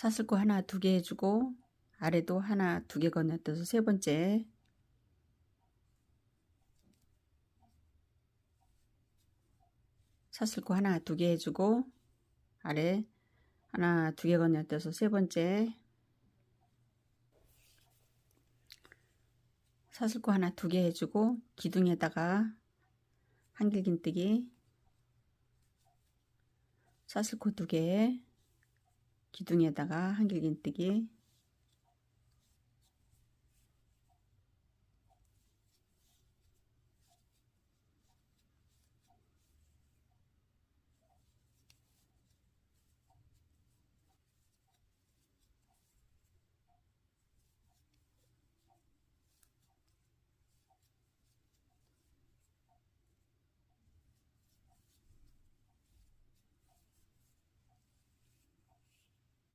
사슬 코 하나 두 개 해주고 아래도 하나 두 개 건너뛰어서 세 번째. 사슬 코 하나 두 개 해주고 아래 하나 두 개 건너뛰어서 세 번째. 사슬코 하나 두 개 해주고 기둥에다가 한길긴뜨기. 사슬코 두개 기둥에다가 한길긴뜨기